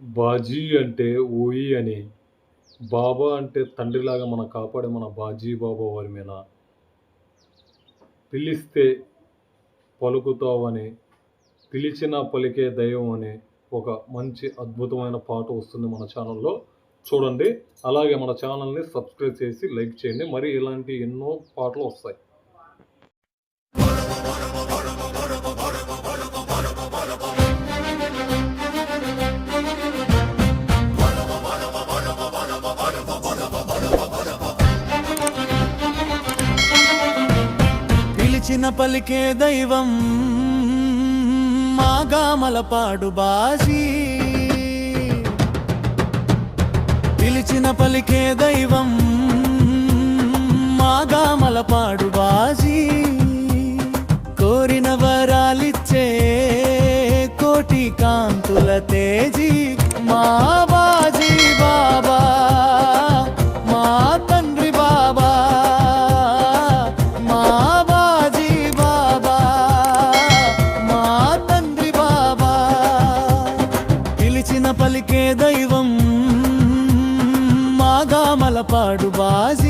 బాజీ అంటే ఓయి అని. బాబా అంటే తండ్రిలాగా మన కాపాడే మన బాజీ బాబా వారి మీద. పిలిస్తే పలుకుతావని పిలిచిన పలికే దైవం అని ఒక మంచి అద్భుతమైన పాట వస్తుంది మన ఛానల్లో. చూడండి. అలాగే మన ఛానల్ని సబ్స్క్రైబ్ చేసి లైక్ చేయండి. మరి ఇలాంటి ఎన్నో పాటలు వస్తాయి. పిలిచిన పలికే దైవం మాగామల పాడు బాజీ పిలిచిన పలికే దైవం మాగామల పాడు బాజీ కోరిన వరాలిచ్చే కోటి కాంతుల తేజీ మా నీకే దైవం. మాగామల పాడు బాజీ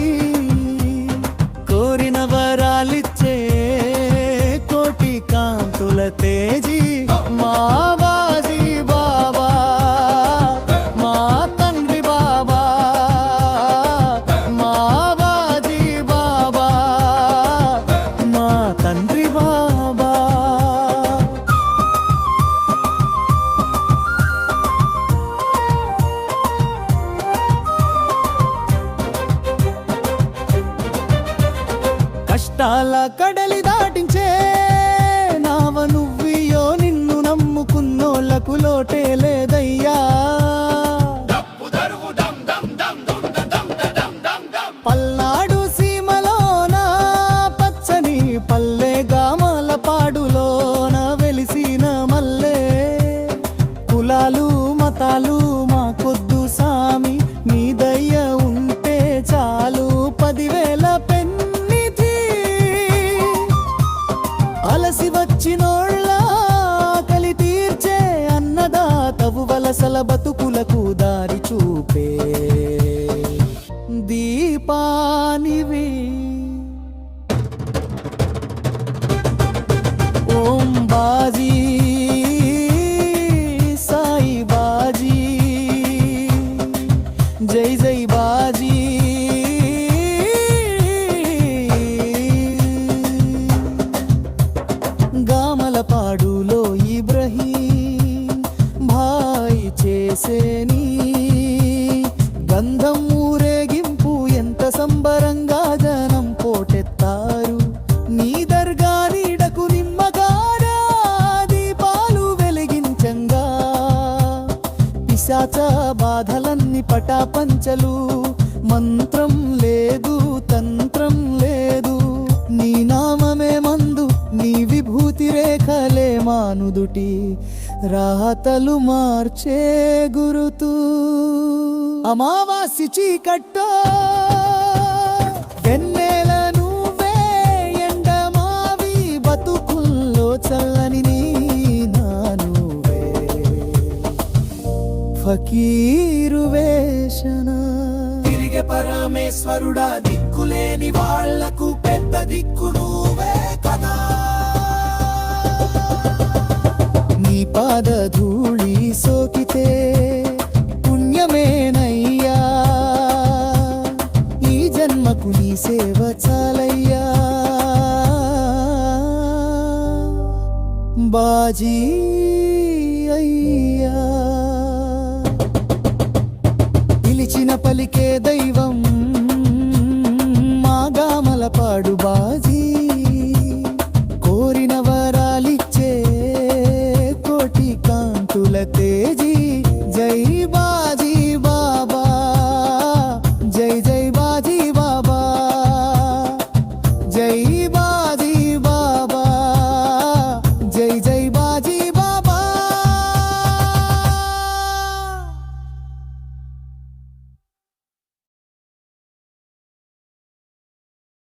కష్టాల కడలి దాటించే నావ నువ్వియో నిన్ను నమ్ముకున్నోళ్ళకు లోటే లేదు. వచ్చినోళ్ళ ఆకలి తీర్చే అన్నదాతవు వలసల బతుకులకు దారి చూపే. దీపానివే గంధం ఊరేగింపు ఎంత సంబరంగా జనం పోటెత్తారు. నీ దర్గా నీడకు నిమ్మగారా దీపాలు వెలిగించంగా. పిశాచ బాధలన్నీ పటాపంచలు మంత్రం లేదు తంత్రం లేదు. నీ నామమే మందు నీ విభూతి రేఖలే మానుదుటి. రాతలు మార్చే గురుతూ అమావాసి చీకట్టో వెన్నెల నువ్వే ఎండమావి బతుకుల్లో చల్లని నీ ఫకీరు వేషణ తిరిగే పరమేశ్వరుడా దిక్కులేని వాళ్ళకు పెద్ద దిక్కు నువ్వే కదా. నీ పాద ధూళి సోకితే పుణ్యమేనయ్యా. ఈ జన్మకు నీ సేవ చాలయ్యా. బాజీ అయ్యా.